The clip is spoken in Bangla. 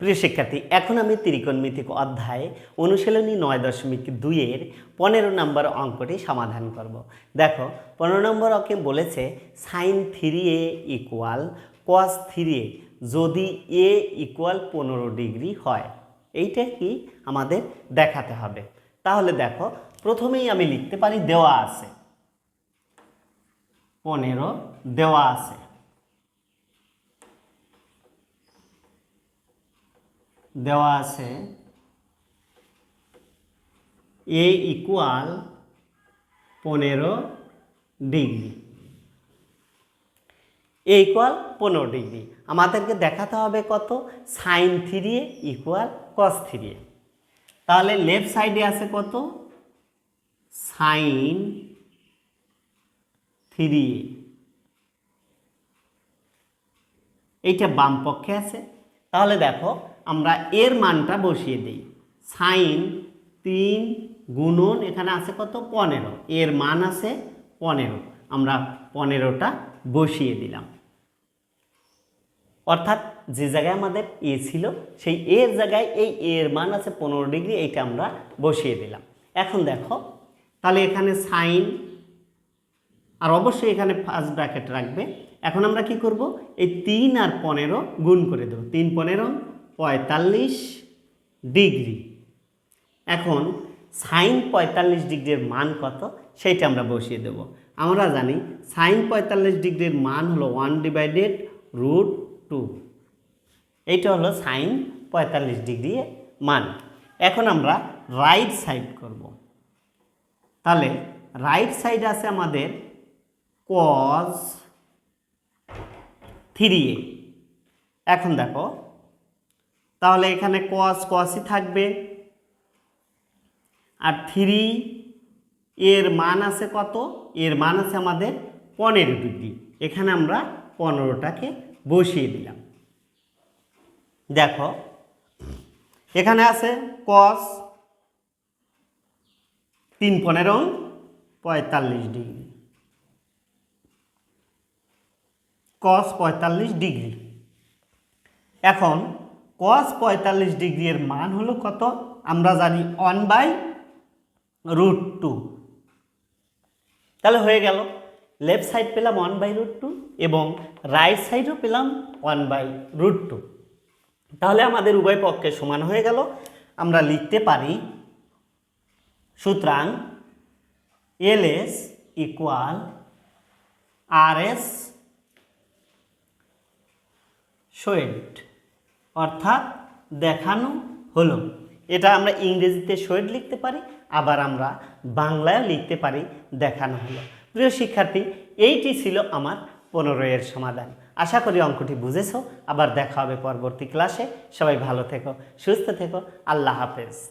প্রিয় শিক্ষার্থী, এখন আমি ত্রিকোণমিতিক অধ্যায়ে অনুশীলনী নয় দশমিক দুইয়ের পনেরো নম্বর অঙ্কটি সমাধান করব। দেখো, পনেরো নম্বর অঙ্কে বলেছে sine three A equal cos three A যদি এ ইকুয়াল পনেরো ডিগ্রি হয়। এইটা কি আমাদের দেখাতে হবে। তাহলে দেখো, প্রথমেই আমি লিখতে পারি দেওয়া আছে। পনেরো দেওয়া আছে। দেওয়া আছে এ ইকুয়াল পনেরো ডিগ্রি। এ ইকুয়াল পনেরো ডিগ্রি। আমাদেরকে দেখাতে হবে কত? Sine three equal cos three তাহলে লেফট সাইডে আছে কত? সাইন থ্রি এইটা বাম পক্ষে আছে। তাহলে দেখো আমরা এর মানটা বসিয়ে দিই। সাইন তিন গুণন এখানে আছে কত? পনেরো। এর মান আছে পনেরো। আমরা পনেরোটা বসিয়ে দিলাম। অর্থাৎ যে জায়গায় আমাদের এ ছিল, সেই এর জায়গায় এই এর মান আছে পনেরো ডিগ্রি, এইটা আমরা বসিয়ে দিলাম। এখন দেখো, তাহলে এখানে সাইন, আর অবশ্যই এখানে ফার্স্ট ব্র্যাকেট রাখবে। এখন আমরা কি করব? এই তিন আর পনেরো গুণ করে দেবো। তিন পনেরো পঁয়তাল্লিশ ডিগ্রি। এখন সাইন পঁয়তাল্লিশ ডিগ্রির মান কত? সেইটা আমরা বসিয়ে দেব। আমরা জানি সাইন পঁয়তাল্লিশ ডিগ্রির মান হলো ওয়ান ডিভাইডেড রুট টু এইটা হলো সাইন পঁয়তাল্লিশ ডিগ্রি মান। এখন আমরা রাইট সাইড করব। তাহলে রাইট সাইড আছে আমাদের কজ থ্রি এখন দেখো তাহলে এখানে কস কসই থাকবে। আর থ্রি এর মান আছে কত? এর মান আছে আমাদের পনেরো ডিগ্রি। এখানে আমরা পনেরোটাকে বসিয়ে দিলাম। দেখো, এখানে আছে কস তিন পনেরো, পঁয়তাল্লিশ ডিগ্রি। কস পঁয়তাল্লিশ ডিগ্রি। এখন কস পঁয়তাল্লিশ ডিগ্রি এর মান হলো কত? আমরা জানি ওয়ান বাই রুট টু তাহলে হয়ে গেল। লেফট সাইড পেলাম ওয়ান বাই রুট টু এবং রাইট সাইডও পেলাম ওয়ান বাই রুট টু তাহলে আমাদের উভয় পক্ষে সমান হয়ে গেল। আমরা লিখতে পারি, সুতরাং L S equal R S showed অর্থাৎ দেখানো হলো। এটা আমরা ইংরেজিতে শরীর লিখতে পারি, আবার আমরা বাংলায় লিখতে পারি, দেখানো হলো। প্রিয় শিক্ষার্থী, এইটি ছিল আমার পনেরোয়ের সমাধান। আশা করি অঙ্কটি বুঝেছ। আবার দেখা হবে পরবর্তী ক্লাসে। সবাই ভালো থেকো, সুস্থ থেকো। আল্লাহ হাফেজ।